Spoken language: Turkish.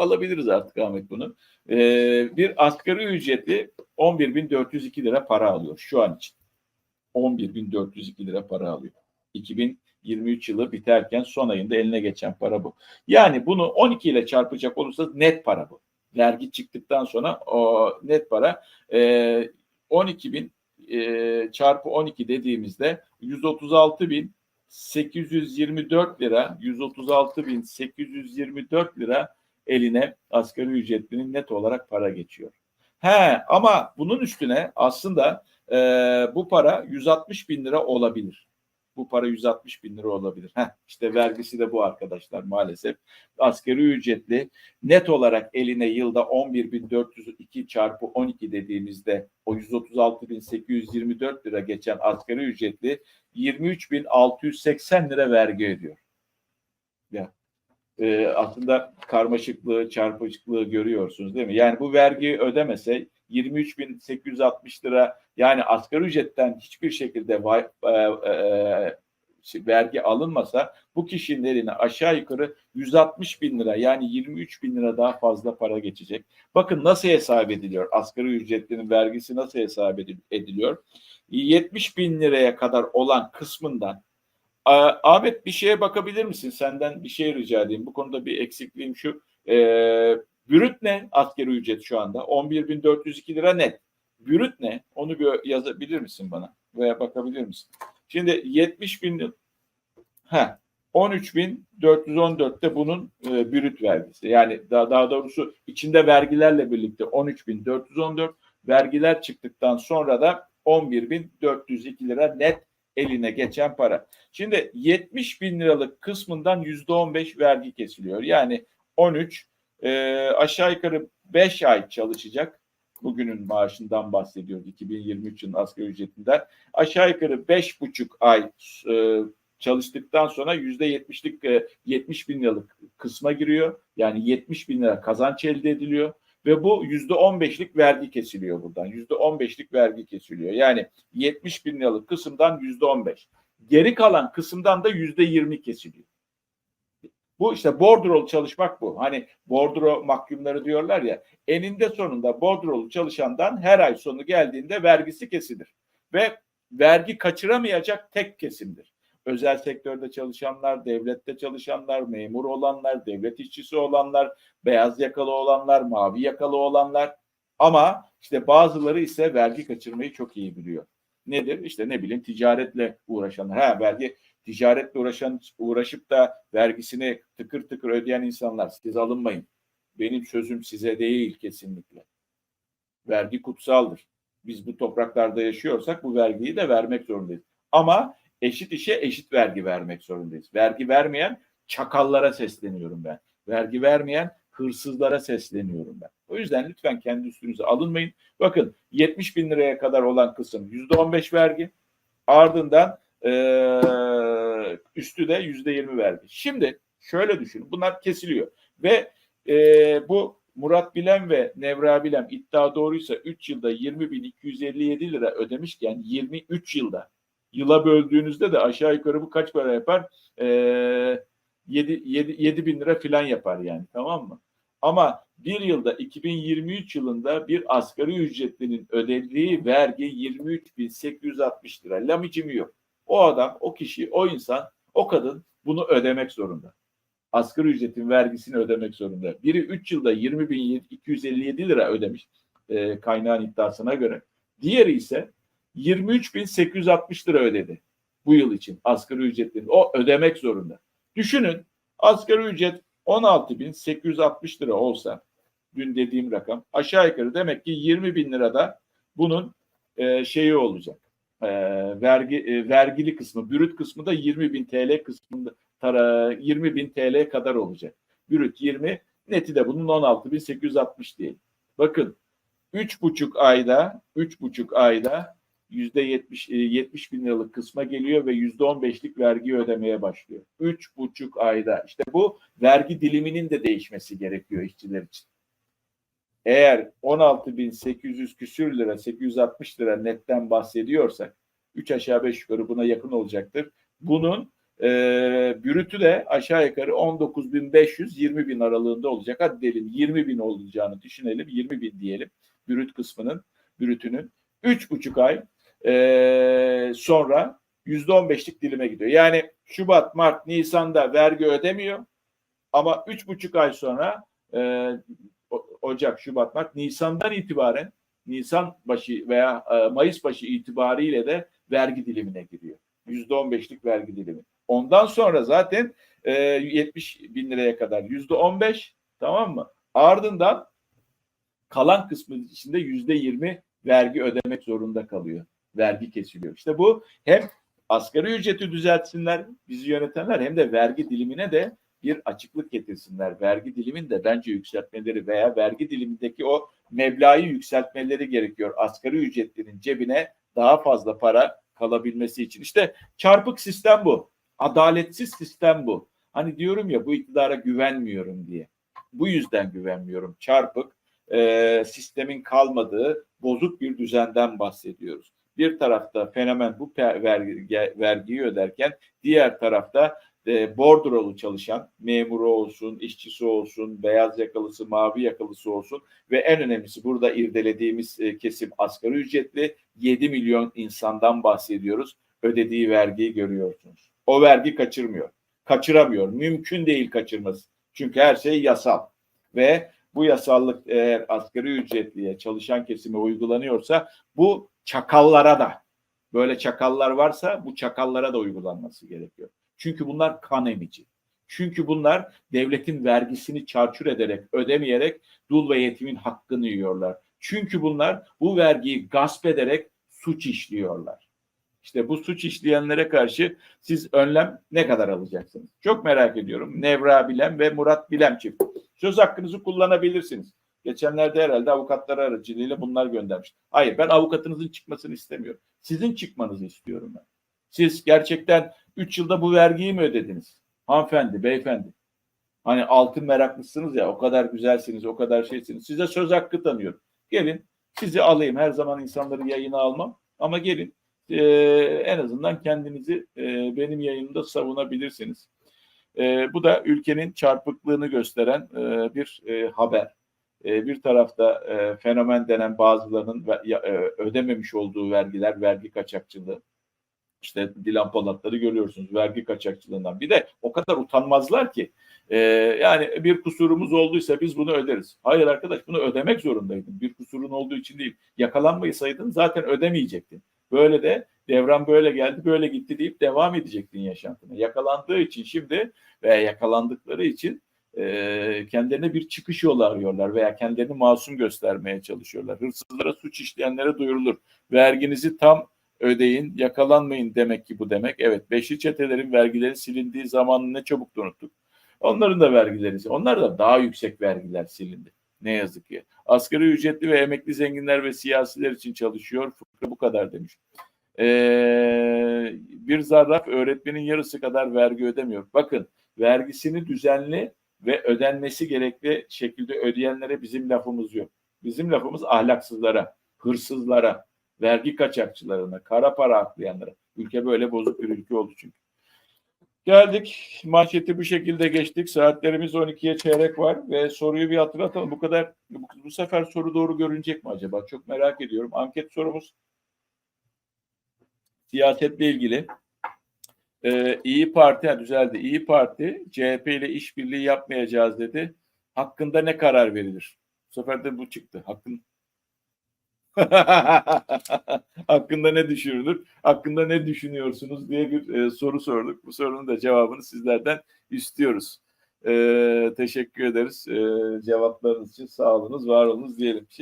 alabiliriz artık Ahmet bunu. Ee, bir asgari ücretli 11.402 lira para alıyor şu an için. 11.402 lira para alıyor. 2023 yılı biterken son ayında eline geçen para bu. Yani bunu 12 ile çarpacak olursanız net para bu. Vergi çıktıktan sonra o net para e, 12 bin e, çarpı 12 dediğimizde 136 bin 824 lira 136 bin 824 lira eline asgari ücretlinin net olarak para geçiyor. He ama bunun üstüne aslında e, bu para 160 bin lira olabilir. Bu para 160 bin lira olabilir. Heh, işte vergisi de bu arkadaşlar maalesef. Asgari ücretli net olarak eline yılda 11.402 çarpı 12 dediğimizde o 136.824 lira geçen asgari ücretli 23.680 lira vergi ödüyor. E, aslında karmaşıklığı, çarpıcılığı görüyorsunuz değil mi? Yani bu vergiyi ödemese 23.860 lira yani asgari ücretten hiçbir şekilde vay, e, e, vergi alınmasa bu kişinin eline aşağı yukarı 160 bin lira yani 23 bin lira daha fazla para geçecek. Bakın nasıl hesap ediliyor? Asgari ücretlinin vergisi nasıl hesap ediliyor? 70 bin liraya kadar olan kısmından Ahmet bir şeye bakabilir misin? Senden bir şey rica edeyim. Bu konuda bir eksikliğim şu. E, bürüt ne asgari ücret şu anda? 11.402 lira net. Bürüt ne? Onu bir yazabilir misin bana? Veya bakabilir misin? Şimdi 70 bin ha 13.414'te bunun e, bürüt vergisi. Yani daha, daha doğrusu içinde vergilerle birlikte 13.414 vergiler çıktıktan sonra da 11.402 lira net eline geçen para. Şimdi 70 bin liralık kısmından yüzde 15 vergi kesiliyor. Yani 13 e, aşağı yukarı 5 ay çalışacak. Bugünün maaşından bahsediyoruz 2023 yılın asgari ücretinden. Aşağı yukarı 5,5 ay e, çalıştıktan sonra yüzde yetmişlik 70 bin liralık kısma giriyor. Yani 70 bin lira kazanç elde ediliyor ve bu yüzde on beşlik vergi kesiliyor buradan. Yüzde on beşlik vergi kesiliyor. Yani 70 bin liralık kısımdan yüzde on beş. Geri kalan kısımdan da yüzde yirmi kesiliyor. Bu işte bordrolu çalışmak bu. Hani bordro mahkumları diyorlar ya eninde sonunda bordrolu çalışandan her ay sonu geldiğinde vergisi kesilir. Ve vergi kaçıramayacak tek kesimdir özel sektörde çalışanlar, devlette çalışanlar, memur olanlar, devlet işçisi olanlar, beyaz yakalı olanlar, mavi yakalı olanlar ama işte bazıları ise vergi kaçırmayı çok iyi biliyor. Nedir? İşte ne bileyim ticaretle uğraşanlar. Ha vergi ticaretle uğraşan uğraşıp da vergisini tıkır tıkır ödeyen insanlar siz alınmayın. Benim sözüm size değil kesinlikle. Vergi kutsaldır. Biz bu topraklarda yaşıyorsak bu vergiyi de vermek zorundayız. Ama eşit işe eşit vergi vermek zorundayız. Vergi vermeyen çakallara sesleniyorum ben. Vergi vermeyen hırsızlara sesleniyorum ben. O yüzden lütfen kendi üstünüze alınmayın. Bakın 70 bin liraya kadar olan kısım yüzde 15 vergi. Ardından e, üstü de yüzde 20 vergi. Şimdi şöyle düşünün. Bunlar kesiliyor. Ve e, bu Murat Bilem ve Nevra Bilem iddia doğruysa 3 yılda 20.257 lira ödemişken 23 yılda yıla böldüğünüzde de aşağı yukarı bu kaç para yapar? Ee, 7, 7, 7 bin lira falan yapar yani tamam mı? Ama bir yılda 2023 yılında bir asgari ücretlinin ödediği vergi 23.860 lira. Lamicimi yok. O adam, o kişi, o insan, o kadın bunu ödemek zorunda. Asgari ücretin vergisini ödemek zorunda. Biri 3 yılda 20.257 lira ödemiş e, kaynağın iddiasına göre. Diğeri ise 23.860 lira ödedi bu yıl için asgari ücretlerini. O ödemek zorunda. Düşünün asgari ücret 16.860 lira olsa dün dediğim rakam aşağı yukarı demek ki 20 bin lirada bunun e, şeyi olacak. E, vergi e, vergili kısmı, bürüt kısmı da 20 bin TL kısmında tara, 20 bin TL kadar olacak. Bürüt 20, neti de bunun 16.860 değil. Bakın 3,5 ayda 3,5 ayda yüzde 70, 70 bin liralık kısma geliyor ve yüzde 15'lik vergi ödemeye başlıyor. Üç buçuk ayda. İşte bu vergi diliminin de değişmesi gerekiyor işçiler için. Eğer 16.800 küsür lira, 860 lira netten bahsediyorsak 3 aşağı 5 yukarı buna yakın olacaktır. Bunun E, bürütü de aşağı yukarı 19.500-20 bin aralığında olacak. Hadi diyelim 20 bin olacağını düşünelim. 20 bin diyelim. Bürüt kısmının, bürütünün. 3,5 ay e, sonra %15'lik dilime gidiyor. Yani Şubat, Mart, Nisan'da vergi ödemiyor. Ama üç buçuk ay sonra e, Ocak, Şubat, Mart, Nisan'dan itibaren Nisan başı veya e, Mayıs başı itibariyle de vergi dilimine giriyor. Yüzde on beşlik vergi dilimi. Ondan sonra zaten e, 70 bin liraya kadar yüzde on beş tamam mı? Ardından kalan kısmı içinde yüzde yirmi vergi ödemek zorunda kalıyor. Vergi kesiliyor. İşte bu hem asgari ücreti düzeltsinler bizi yönetenler hem de vergi dilimine de bir açıklık getirsinler. Vergi dilimini de bence yükseltmeleri veya vergi dilimindeki o meblağı yükseltmeleri gerekiyor. Asgari ücretlinin cebine daha fazla para kalabilmesi için. İşte çarpık sistem bu. Adaletsiz sistem bu. Hani diyorum ya bu iktidara güvenmiyorum diye. Bu yüzden güvenmiyorum. Çarpık e, sistemin kalmadığı bozuk bir düzenden bahsediyoruz. Bir tarafta fenomen bu vergi, vergiyi öderken diğer tarafta e, bordrolu çalışan memuru olsun, işçisi olsun, beyaz yakalısı, mavi yakalısı olsun ve en önemlisi burada irdelediğimiz e, kesim asgari ücretli 7 milyon insandan bahsediyoruz. Ödediği vergiyi görüyorsunuz. O vergi kaçırmıyor. Kaçıramıyor. Mümkün değil kaçırması. Çünkü her şey yasal. Ve bu yasallık eğer asgari ücretliye çalışan kesime uygulanıyorsa bu çakallara da böyle çakallar varsa bu çakallara da uygulanması gerekiyor. Çünkü bunlar kan emici. Çünkü bunlar devletin vergisini çarçur ederek, ödemeyerek dul ve yetimin hakkını yiyorlar. Çünkü bunlar bu vergiyi gasp ederek suç işliyorlar. İşte bu suç işleyenlere karşı siz önlem ne kadar alacaksınız? Çok merak ediyorum. Nevra Bilem ve Murat Bilem çift. Söz hakkınızı kullanabilirsiniz. Geçenlerde herhalde avukatlar aracılığıyla bunlar göndermiş. Hayır ben avukatınızın çıkmasını istemiyorum. Sizin çıkmanızı istiyorum ben. Siz gerçekten 3 yılda bu vergiyi mi ödediniz? Hanımefendi, beyefendi. Hani altın meraklısınız ya o kadar güzelsiniz, o kadar şeysiniz. Size söz hakkı tanıyorum. Gelin sizi alayım. Her zaman insanları yayına almam. Ama gelin e, en azından kendinizi e, benim yayınımda savunabilirsiniz. E, bu da ülkenin çarpıklığını gösteren e, bir e, haber. E, bir tarafta e, fenomen denen bazılarının e, ödememiş olduğu vergiler, vergi kaçakçılığı. İşte Dilan Polatları görüyorsunuz vergi kaçakçılığından. Bir de o kadar utanmazlar ki e, yani bir kusurumuz olduysa biz bunu öderiz. Hayır arkadaş bunu ödemek zorundaydın. Bir kusurun olduğu için değil. Yakalanmaysaydın zaten ödemeyecektin. Böyle de devran böyle geldi böyle gitti deyip devam edecektin yaşantına. Yakalandığı için şimdi veya yakalandıkları için e, kendilerine bir çıkış yolu arıyorlar veya kendilerini masum göstermeye çalışıyorlar. Hırsızlara suç işleyenlere duyurulur. Verginizi tam ödeyin, yakalanmayın demek ki bu demek. Evet, beşli çetelerin vergileri silindiği zamanı ne çabuk unuttuk. Onların da vergileri, onlar da daha yüksek vergiler silindi. Ne yazık ki. Asgari ücretli ve emekli zenginler ve siyasiler için çalışıyor. Fıkra bu kadar demiş. Ee, bir zarraf öğretmenin yarısı kadar vergi ödemiyor. Bakın vergisini düzenli ve ödenmesi gerekli şekilde ödeyenlere bizim lafımız yok. Bizim lafımız ahlaksızlara, hırsızlara, vergi kaçakçılarına, kara para aklayanlara. Ülke böyle bozuk bir ülke oldu çünkü. Geldik. Manşeti bu şekilde geçtik. Saatlerimiz 12'ye çeyrek var ve soruyu bir hatırlatalım. Bu kadar bu, bu sefer soru doğru görünecek mi acaba? Çok merak ediyorum. Anket sorumuz siyasetle ilgili. Ee, İyi Parti ha, düzeldi. İyi Parti CHP ile işbirliği yapmayacağız dedi. Hakkında ne karar verilir? Bu sefer de bu çıktı. Hakkın Hakkında ne düşünülür? Hakkında ne düşünüyorsunuz diye bir e, soru sorduk. Bu sorunun da cevabını sizlerden istiyoruz. E, teşekkür ederiz. E, cevaplarınız için sağ olunuz, var olunuz diyelim.